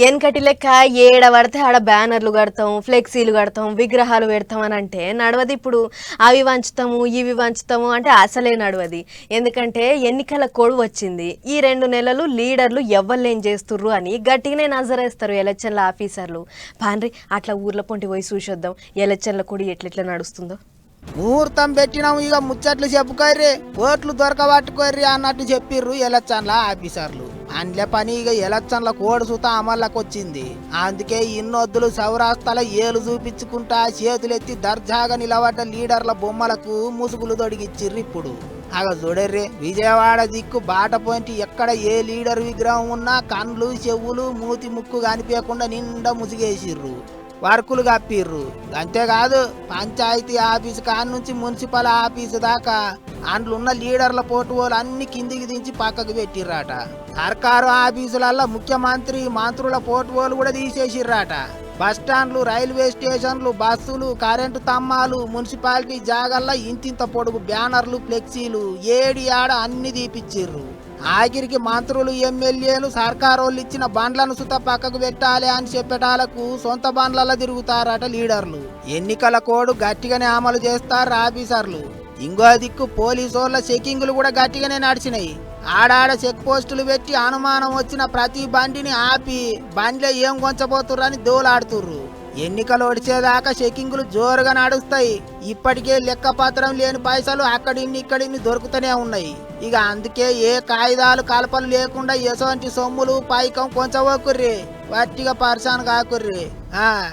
వెనకటి లెక్క ఏడ పడితే ఆడ బ్యానర్లు కడతాం ఫ్లెక్సీలు కడతాం విగ్రహాలు పెడతాం అని అంటే నడవది ఇప్పుడు. అవి వంచుతాము ఇవి వంచుతాము అంటే అసలే నడవది. ఎందుకంటే ఎన్నికల కొడు వచ్చింది. ఈ రెండు నెలలు లీడర్లు ఎవ్వలేం చేస్తుర్రు అని గట్టిగానే నజరేస్తారు ఎలక్షన్ల ఆఫీసర్లు. పాన్రి అట్లా ఊర్ల పొంటి పోయి చూసొద్దాం. ఎలక్షన్ల కొడి ఎట్లెట్లా నడుస్తుందో? ముహూర్తం పెట్టినాము ఇక ముచ్చట్లు చెప్పుకోర్రి. ఓట్లు దొరకబట్టుకోర్రి అన్నట్టు చెప్పిర్రు ఎలక్షన్ల ఆఫీసర్లు. అందులో పని ఇక ఎలక్షన్ల కోడి సుత అమల్లోకి వచ్చింది అందుకే ఇన్నొద్దులు సౌరాస్తల ఏలు చూపించుకుంటా చేతులెత్తి దర్జాగా నిలబడ్డ లీడర్ల బొమ్మలకు ముసుగులు తొడిగిచ్చిర్రు ఇప్పుడు. అగ చూడర్రే విజయవాడ దిక్కు బాట పోయింటి ఎక్కడ ఏ లీడర్ విగ్రహం ఉన్నా కండ్లు చెవులు మూతి ముక్కు కనిపించకుండా నిండా ముసిగేసిర్రు. వర్కులు కప్పిర్రు. అంతేకాదు పంచాయతీ ఆఫీసు కాడ నుంచి మున్సిపల్ ఆఫీసు దాకా అందులో లీడర్ల పోటువోలు అన్ని కిందికి దించి పక్కకు పెట్టిర్రాట. సర్కారు ఆఫీసులల్లో ముఖ్యమంత్రి మంత్రుల పోటువోలు కూడా తీసేసిర్రాట. బస్ స్టాండ్లు రైల్వే స్టేషన్లు బస్సులు కరెంటు తమ్మాలు మున్సిపాలిటీ జాగల్లో ఇంతింత పొడుగు బ్యానర్లు ఫ్లెక్సీలు ఏడి ఆడ అన్ని తీపిచ్చిర్రు. ఆఖరికి మంత్రులు ఎమ్మెల్యేలు సర్కారోళ్ళు ఇచ్చిన బండ్లను సుత పక్కకు పెట్టాలి అని చెప్పేటాలకు సొంత బండ్లలో తిరుగుతారట లీడర్లు. ఎన్నికల కోడ్ గట్టిగానే అమలు చేస్తారు ఆఫీసర్లు. ఇంకో దిక్కు పోలీసోళ్ళ చెకింగ్లు కూడా గట్టిగానే నడిచినాయి. ఆడాడ చెక్ పోస్టులు పెట్టి అనుమానం వచ్చిన ప్రతి బండిని ఆపి బండిలో ఏం కొంచబోతుర్రని దోలాడుతుర్రు. ఎన్నికలు ఒడిచేదాకా షెకింగులు జోరుగా నడుస్తాయి. ఇప్పటికే లెక్క పత్రం లేని పైసలు అక్కడిన్ని ఇక్కడిన్ని దొరుకుతూనే ఉన్నాయి. ఇక అందుకే ఏ కాగితాలు కలపలు లేకుండా ఎటువంటి సొమ్ములు పైకం కొంచెం వక్కుర్రి వట్టిగా పర్సాన్ కాకుర్రి. ఆ.